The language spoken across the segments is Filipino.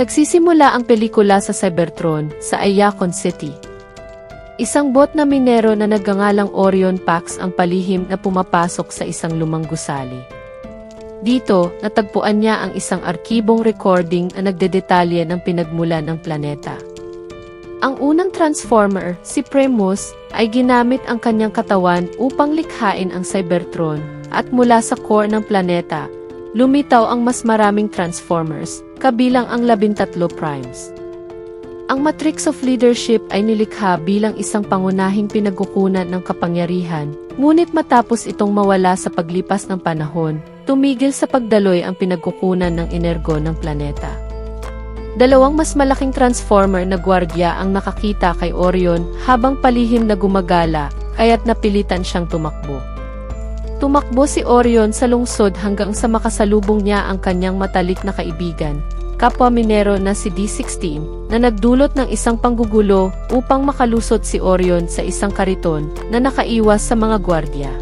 Nagsisimula ang pelikula sa Cybertron sa Ayacon City. Isang bot na minero na nagngangalang Orion Pax ang palihim na pumapasok sa isang lumang gusali. Dito, natagpuan niya ang isang arkibong recording na nagdedetalye ng pinagmulan ng planeta. Ang unang transformer, si Primus, ay ginamit ang kanyang katawan upang likhain ang Cybertron at mula sa core ng planeta, lumitaw ang mas maraming transformers, kabilang ang labintatlo primes. Ang Matrix of Leadership ay nilikha bilang isang pangunahing pinagkukunan ng kapangyarihan, ngunit matapos itong mawala sa paglipas ng panahon, tumigil sa pagdaloy ang pinagkukunan ng energo ng planeta. Dalawang mas malaking transformer na gwardya ang nakakita kay Orion habang palihim na gumagala, kaya't napilitan siyang tumakbo. Tumakbo si Orion sa lungsod hanggang sa makasalubong niya ang kanyang matalik na kaibigan, kapwa minero na si D16, na nagdulot ng isang panggugulo upang makalusot si Orion sa isang kariton na nakaiwas sa mga gwardya.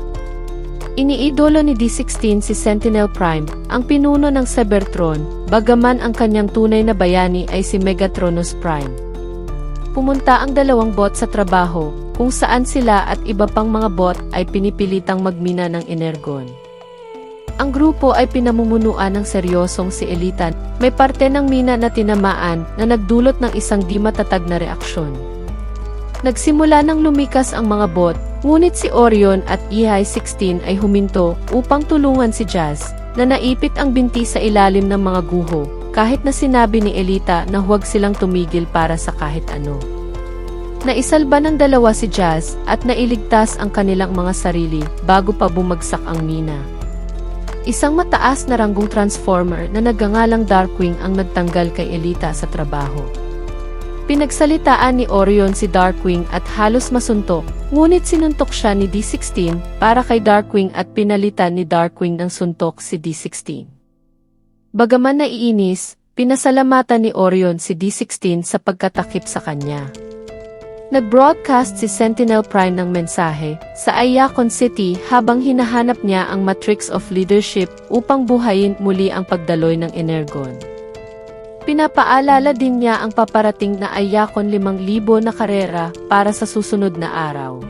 Iniidolo ni D16 si Sentinel Prime, ang pinuno ng Cybertron, bagaman ang kanyang tunay na bayani ay si Megatronus Prime. Pumunta ang dalawang bot sa trabaho, kung saan sila at iba pang mga bot ay pinipilitang magmina ng energon. Ang grupo ay pinamumunuan ng seryosong si Elitan, may parte ng mina na tinamaan na nagdulot ng isang di matatag na reaksyon. Nagsimula nang lumikas ang mga bot, ngunit si Orion at EI-16 ay huminto upang tulungan si Jazz, na naipit ang binti sa ilalim ng mga guho, kahit na sinabi ni Elita na huwag silang tumigil para sa kahit ano. Naisalba ng dalawa si Jazz at nailigtas ang kanilang mga sarili bago pa bumagsak ang mina. Isang mataas na ranggong transformer na nagngangalang Darkwing ang nagtanggal kay Elita sa trabaho. Pinagsalitaan ni Orion si Darkwing at halos masuntok, ngunit sinuntok siya ni D16 para kay Darkwing at pinalitan ni Darkwing ng suntok si D16. Bagaman naiinis, pinasalamatan ni Orion si D16 sa pagkatakip sa kanya. Nag-broadcast si Sentinel Prime ng mensahe sa Ayacon City habang hinahanap niya ang Matrix of Leadership upang buhayin muli ang pagdaloy ng Energon. Pinapaalala din niya ang paparating na Ayacon 5,000 na karera para sa susunod na araw.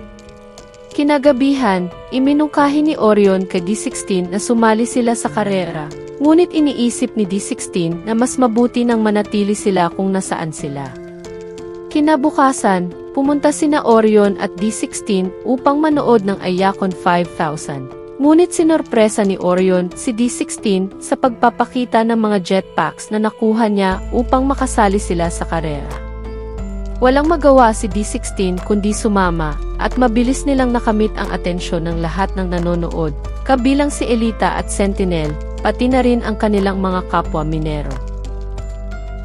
Kinagabihan, iminungkahi ni Orion kay D16 na sumali sila sa karera, ngunit iniisip ni D16 na mas mabuti nang manatili sila kung nasaan sila. Kinabukasan, pumunta sina Orion at D16 upang manood ng Ayacon 5000. Ngunit sinorpresa ni Orion si D16 sa pagpapakita ng mga jetpacks na nakuha niya upang makasali sila sa karera. Walang magawa si D16 kundi sumama at mabilis nilang nakamit ang atensyon ng lahat ng nanonood, kabilang si Elita at Sentinel, pati na rin ang kanilang mga kapwa minero.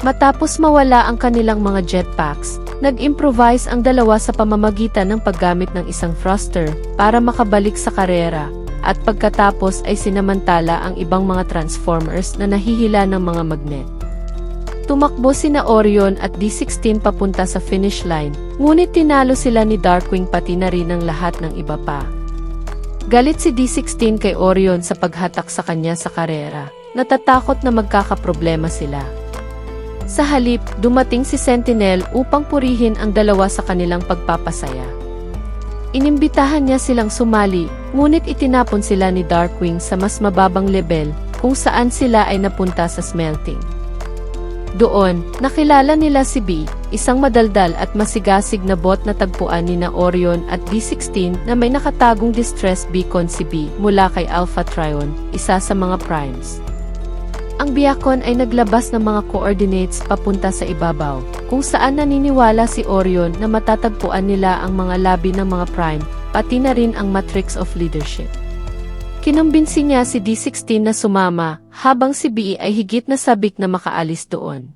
Matapos mawala ang kanilang mga jetpacks, nag-improvise ang dalawa sa pamamagitan ng paggamit ng isang thruster para makabalik sa karera, at pagkatapos ay sinamantala ang ibang mga transformers na nahihila ng mga magnet. Tumakbo sina Orion at D16 papunta sa finish line, ngunit tinalo sila ni Darkwing pati na rin ang lahat ng iba pa. Galit si D16 kay Orion sa paghatak sa kanya sa karera, natatakot na magkakaproblema sila. Sa halip, dumating si Sentinel upang purihin ang dalawa sa kanilang pagpapasaya. Inimbitahan niya silang sumali, ngunit itinapon sila ni Darkwing sa mas mababang level kung saan sila ay napunta sa smelting. Doon, nakilala nila si B, isang madaldal at masigasig na bot na tagpuan ni na Orion at D16 na may nakatagong distress beacon si B mula kay Alpha Trion, isa sa mga primes. Ang Biakon ay naglabas ng mga coordinates papunta sa ibabaw, kung saan naniniwala si Orion na matatagpuan nila ang mga labi ng mga prime, pati na rin ang Matrix of Leadership. Kinumbinsi niya si D16 na sumama, habang si B ay higit na sabik na makaalis doon.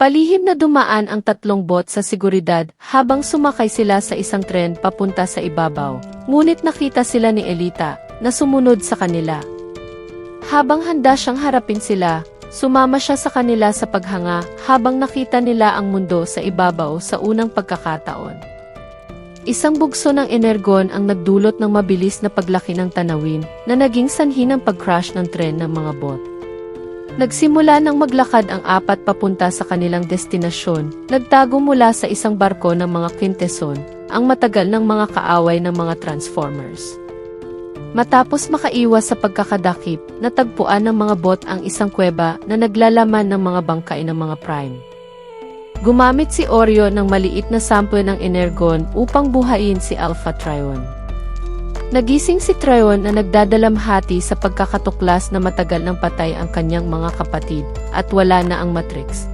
Palihim na dumaan ang tatlong bot sa seguridad habang sumakay sila sa isang tren papunta sa ibabaw, ngunit nakita sila ni Elita, na sumunod sa kanila. Habang handa siyang harapin sila, sumama siya sa kanila sa paghanga habang nakita nila ang mundo sa ibabaw sa unang pagkakataon. Isang bugso ng energon ang nagdulot ng mabilis na paglaki ng tanawin na naging sanhi ng pag-crash ng tren ng mga bot. Nagsimula ng maglakad ang apat papunta sa kanilang destinasyon, nagtago mula sa isang barko ng mga Quintesson, ang matagal ng mga kaaway ng mga Transformers. Matapos makaiwas sa pagkakadakip, natagpuan ng mga bot ang isang kuweba na naglalaman ng mga bangkay ng mga Prime. Gumamit si Oreo ng maliit na sample ng Energon upang buhayin si Alpha Trion. Nagising si Trion na nagdadalamhati sa pagkakatuklas na matagal ng patay ang kanyang mga kapatid at wala na ang Matrix.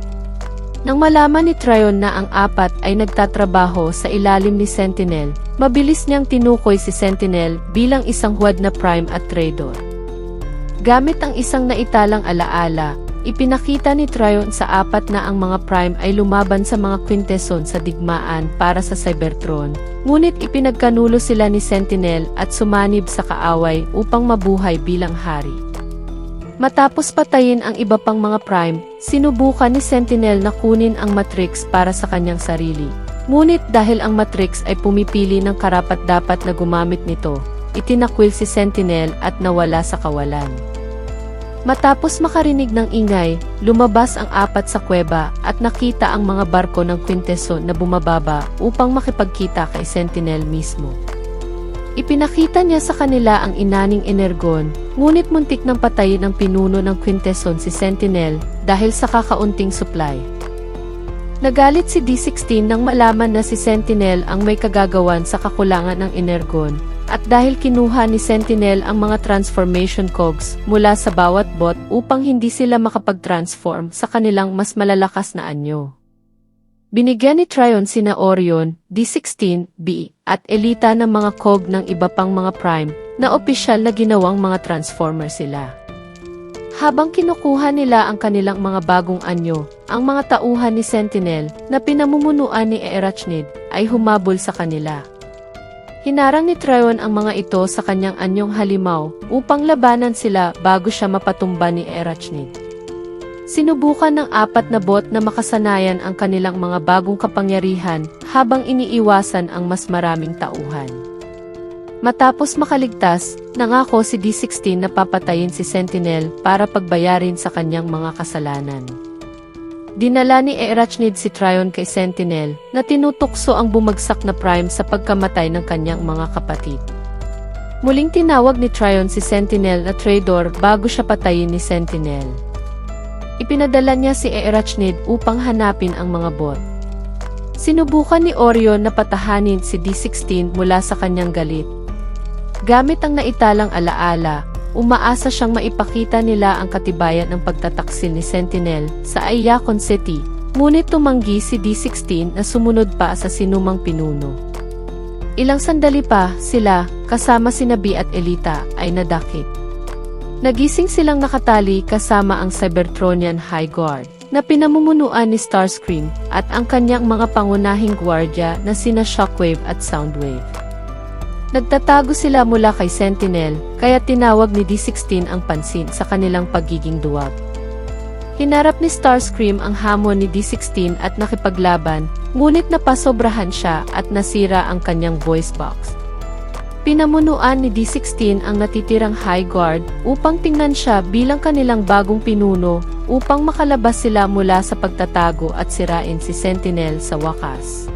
Nang malaman ni Trion na ang apat ay nagtatrabaho sa ilalim ni Sentinel, mabilis niyang tinukoy si Sentinel bilang isang huwad na prime at traitor. Gamit ang isang naitalang alaala, ipinakita ni Trion sa apat na ang mga prime ay lumaban sa mga Quintesson sa digmaan para sa Cybertron, ngunit ipinagkanulo sila ni Sentinel at sumanib sa kaaway upang mabuhay bilang hari. Matapos patayin ang iba pang mga prime, sinubukan ni Sentinel na kunin ang Matrix para sa kanyang sarili. Ngunit dahil ang Matrix ay pumipili ng karapat-dapat na gumamit nito, itinakwil si Sentinel at nawala sa kawalan. Matapos makarinig ng ingay, lumabas ang apat sa kuweba at nakita ang mga barko ng Quintesson na bumababa upang makipagkita kay Sentinel mismo. Ipinakita niya sa kanila ang inaning Energon, ngunit muntik ng patayin ang pinuno ng Quintesson si Sentinel dahil sa kakaunting supply. Nagalit si D16 nang malaman na si Sentinel ang may kagagawan sa kakulangan ng Energon, at dahil kinuha ni Sentinel ang mga transformation cogs mula sa bawat bot upang hindi sila makapag-transform sa kanilang mas malalakas na anyo. Binigyan ni Tryon sina Orion, D16, B, at Elita ng mga cog ng iba pang mga prime na opisyal na ginawang mga transformer sila. Habang kinukuha nila ang kanilang mga bagong anyo, ang mga tauhan ni Sentinel na pinamumunuan ni Erachnid ay humabol sa kanila. Hinarang ni Tryon ang mga ito sa kanyang anyong halimaw upang labanan sila bago siya mapatumba ni Erachnid. Sinubukan ng apat na bot na makasanayan ang kanilang mga bagong kapangyarihan habang iniiwasan ang mas maraming tauhan. Matapos makaligtas, nangako si D16 na papatayin si Sentinel para pagbayarin sa kanyang mga kasalanan. Dinala ni Erachnid si Tryon kay Sentinel na tinutukso ang bumagsak na Prime sa pagkamatay ng kanyang mga kapatid. Muling tinawag ni Tryon si Sentinel na traitor bago siya patayin ni Sentinel. Ipinadala niya si Erachnid upang hanapin ang mga bot. Sinubukan ni Orion na patahanin si D16 mula sa kanyang galit. Gamit ang naitalang alaala, umaasa siyang maipakita nila ang katibayan ng pagtataksil ni Sentinel sa Ayakon City, ngunit tumanggi si D16 na sumunod pa sa sinumang pinuno. Ilang sandali pa, sila, kasama si Nabi at Elita, ay nadakip. Nagising silang nakatali kasama ang Cybertronian High Guard na pinamumunuan ni Starscream at ang kanyang mga pangunahing gwardya na sina Shockwave at Soundwave. Nagtatago sila mula kay Sentinel kaya tinawag ni D16 ang pansin sa kanilang pagiging duwag. Hinarap ni Starscream ang hamon ni D16 at nakipaglaban, ngunit napasobrahan siya at nasira ang kanyang voice box. Pinamunuan ni D16 ang natitirang High Guard upang tingnan siya bilang kanilang bagong pinuno upang makalabas sila mula sa pagtatago at sirain si Sentinel sa wakas.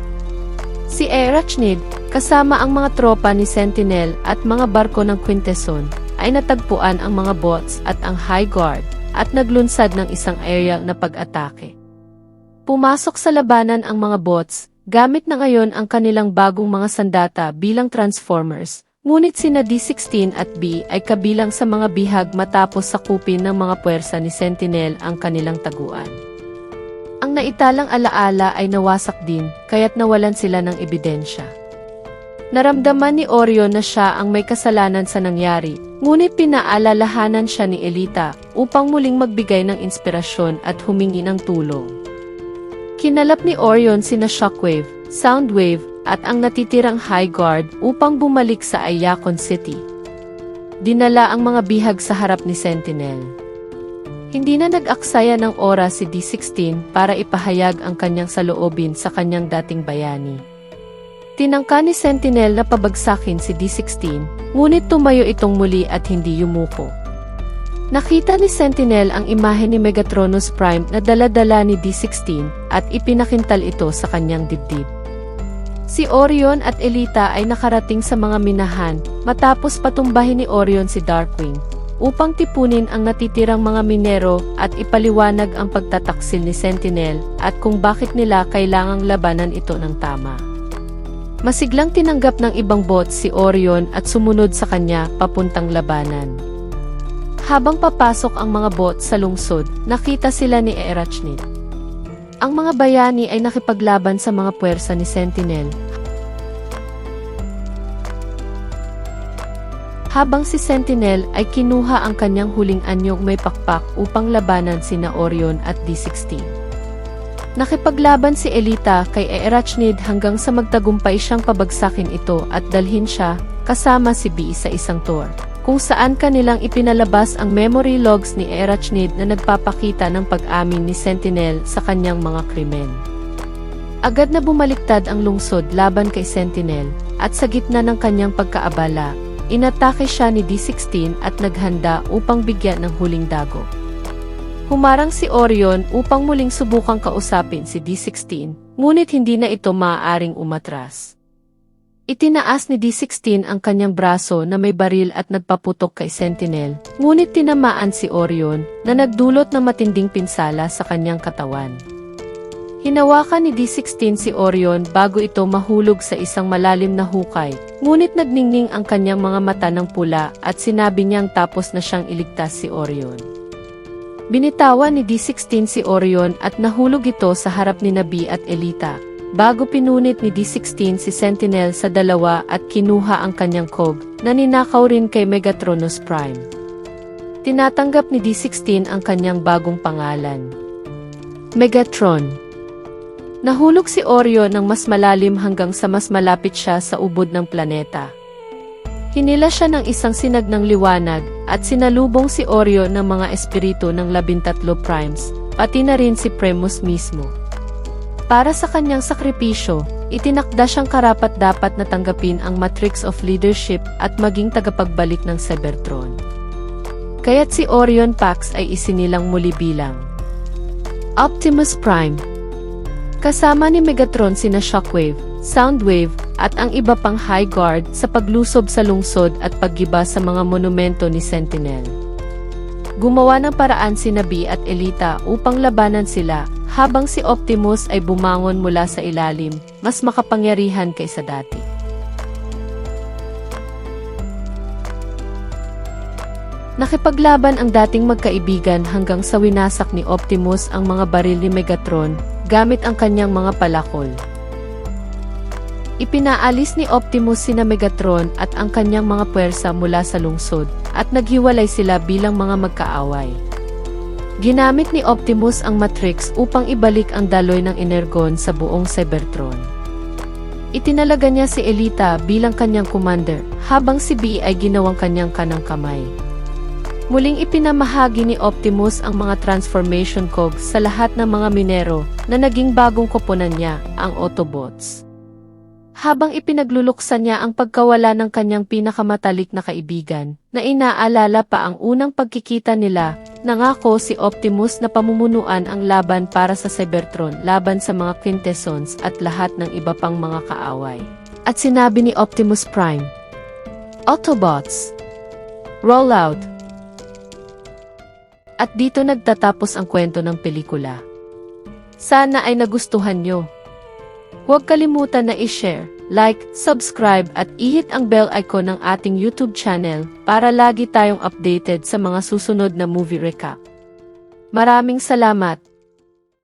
Si Erachnid, kasama ang mga tropa ni Sentinel at mga barko ng Quintesson, ay natagpuan ang mga bots at ang High Guard at naglunsad ng isang aerial na pag-atake. Pumasok sa labanan ang mga bots Gamit na ngayon ang kanilang bagong mga sandata bilang Transformers, ngunit sina D16 at B ay kabilang sa mga bihag matapos sakupin ng mga puwersa ni Sentinel ang kanilang taguan. Ang naitalang alaala ay nawasak din, kaya't nawalan sila ng ebidensya. Naramdaman ni Orion na siya ang may kasalanan sa nangyari, ngunit pinaalalahanan siya ni Elita upang muling magbigay ng inspirasyon at humingi ng tulong. Kinalap ni Orion sina Shockwave, Soundwave, at ang natitirang High Guard upang bumalik sa Ayakon City. Dinala ang mga bihag sa harap ni Sentinel. Hindi na nag-aksaya ng oras si D16 para ipahayag ang kanyang saloobin sa kanyang dating bayani. Tinangka ni Sentinel na pabagsakin si D16, ngunit tumayo itong muli at hindi yumuko. Nakita ni Sentinel ang imahe ni Megatronus Prime na dala-dala ni D-16 at ipinakintal ito sa kanyang dibdib. Si Orion at Elita ay nakarating sa mga minahan matapos patumbahin ni Orion si Darkwing upang tipunin ang natitirang mga minero at ipaliwanag ang pagtataksil ni Sentinel at kung bakit nila kailangang labanan ito ng tama. Masiglang tinanggap ng ibang bot si Orion at sumunod sa kanya papuntang labanan. Habang papasok ang mga bot sa lungsod, nakita sila ni Erachnid. Ang mga bayani ay nakipaglaban sa mga puwersa ni Sentinel. Habang si Sentinel ay kinuha ang kanyang huling anyong may pakpak upang labanan sina Orion at D-16. Nakipaglaban si Elita kay Erachnid hanggang sa magtagumpay siyang pabagsakin ito at dalhin siya, kasama si B sa isang tour kung saan kanilang ipinalabas ang memory logs ni Erachnid na nagpapakita ng pag-amin ni Sentinel sa kanyang mga krimen. Agad na bumaliktad ang lungsod laban kay Sentinel, at sa gitna ng kanyang pagkaabala, inatake siya ni D-16 at naghanda upang bigyan ng huling dago. Humarang si Orion upang muling subukang kausapin si D-16, ngunit hindi na ito maaaring umatras. Itinaas ni D-16 ang kanyang braso na may baril at nagpaputok kay Sentinel, ngunit tinamaan si Orion na nagdulot ng matinding pinsala sa kanyang katawan. Hinawakan ni D-16 si Orion bago ito mahulog sa isang malalim na hukay, ngunit nagningning ang kanyang mga mata ng pula at sinabi niyang tapos na siyang iligtas si Orion. Binitawan ni D-16 si Orion at nahulog ito sa harap ni Nabi at Elita, bago pinunit ni D-16 si Sentinel sa dalawa at kinuha ang kanyang kog, na ninakaw rin kay Megatronus Prime. Tinatanggap ni D-16 ang kanyang bagong pangalan. Megatron Nahulog si Orion ng mas malalim hanggang sa mas malapit siya sa ubod ng planeta. Hinila siya ng isang sinag ng liwanag at sinalubong si Orion ng mga espiritu ng labintatlo primes, pati na rin si Primus mismo. Para sa kanyang sakripisyo, itinakda siyang karapat-dapat na tanggapin ang Matrix of Leadership at maging tagapagbalik ng Cybertron. Kaya't si Orion Pax ay isinilang muli bilang Optimus Prime. Kasama ni Megatron sina Shockwave, Soundwave, at ang iba pang High Guard sa paglusob sa lungsod at paggiba sa mga monumento ni Sentinel. Gumawa ng paraan si Nabi at Elita upang labanan sila, habang si Optimus ay bumangon mula sa ilalim, mas makapangyarihan kaysa dati. Nakipaglaban ang dating magkaibigan hanggang sa winasak ni Optimus ang mga baril ni Megatron gamit ang kanyang mga palakol. Ipinaalis ni Optimus sina Megatron at ang kanyang mga puwersa mula sa lungsod at naghiwalay sila bilang mga magkaaway. Ginamit ni Optimus ang Matrix upang ibalik ang daloy ng Energon sa buong Cybertron. Itinalaga niya si Elita bilang kanyang commander habang si B ay ginawang kanyang kanang kamay. Muling ipinamahagi ni Optimus ang mga transformation cogs sa lahat ng mga minero na naging bagong koponan niya, ang Autobots. Habang ipinagluluksan niya ang pagkawala ng kanyang pinakamatalik na kaibigan, na inaalala pa ang unang pagkikita nila, nangako si Optimus na pamumunuan ang laban para sa Cybertron laban sa mga Quintessons at lahat ng iba pang mga kaaway. At sinabi ni Optimus Prime, Autobots, roll out! At dito nagtatapos ang kwento ng pelikula. Sana ay nagustuhan nyo. Huwag kalimutan na i-share, like, subscribe at ihit ang bell icon ng ating YouTube channel para lagi tayong updated sa mga susunod na movie recap. Maraming salamat!